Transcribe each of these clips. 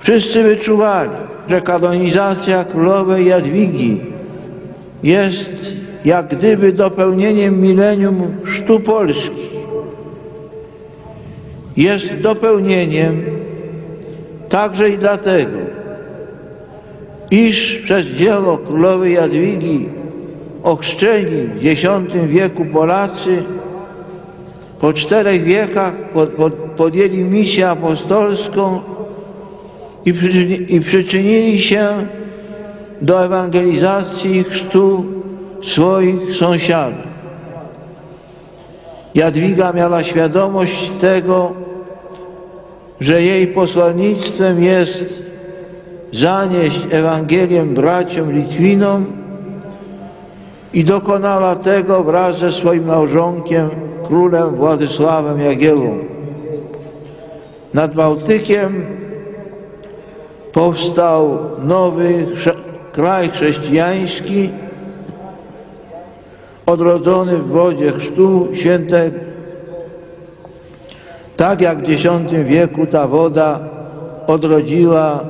Wszyscy wyczuwali, że kanonizacja królowej Jadwigi jest jak gdyby dopełnieniem milenium sztu Polski. Jest dopełnieniem także i dlatego, iż przez dzieło królowej Jadwigi ochrzczeni w X wieku Polacy po czterech wiekach pod, pod, podjęli misję apostolską i, przyczyni, i przyczynili się do ewangelizacji chrztu swoich sąsiadów. Jadwiga miała świadomość tego, że jej posłannictwem jest zanieść Ewangelię braciom Litwinom i dokonała tego wraz ze swoim małżonkiem, królem Władysławem Jagiellą. Nad Bałtykiem powstał nowy chrze- kraj chrześcijański, odrodzony w wodzie chrztu świętego. Tak jak w X wieku ta woda odrodziła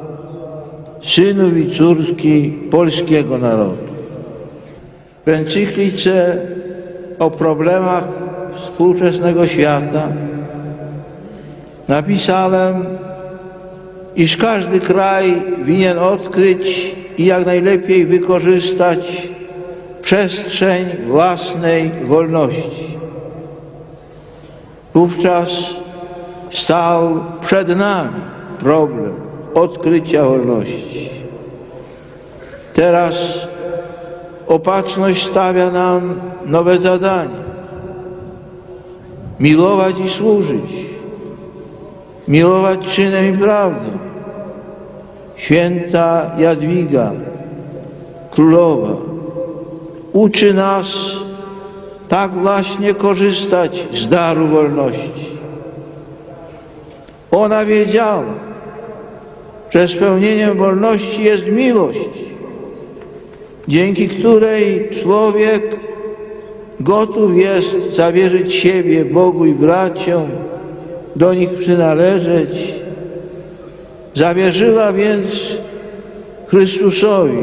synów i córki polskiego narodu. W encyklice o problemach współczesnego świata napisałem, iż każdy kraj winien odkryć i jak najlepiej wykorzystać przestrzeń własnej wolności. Wówczas stał przed nami problem odkrycia wolności. Teraz opatrzność stawia nam nowe zadanie. Milować i służyć. Milować czynem i prawdą. Święta Jadwiga, królowa, uczy nas tak właśnie korzystać z daru wolności. Ona wiedziała, że spełnieniem wolności jest miłość, dzięki której człowiek gotów jest zawierzyć siebie Bogu i braciom, do nich przynależeć. Zawierzyła więc Chrystusowi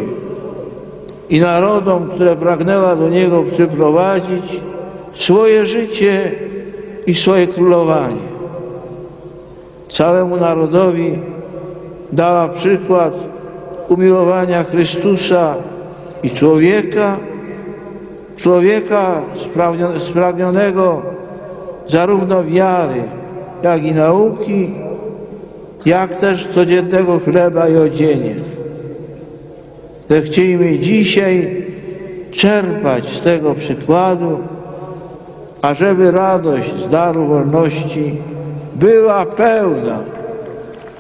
i narodom, które pragnęła do Niego przyprowadzić, swoje życie i swoje królowanie. Całemu narodowi dała przykład umiłowania Chrystusa i człowieka, człowieka spragnionego zarówno wiary, jak i nauki, jak też codziennego chleba i odzienia. Zechciejmy dzisiaj czerpać z tego przykładu, ażeby radość z daru wolności była pełna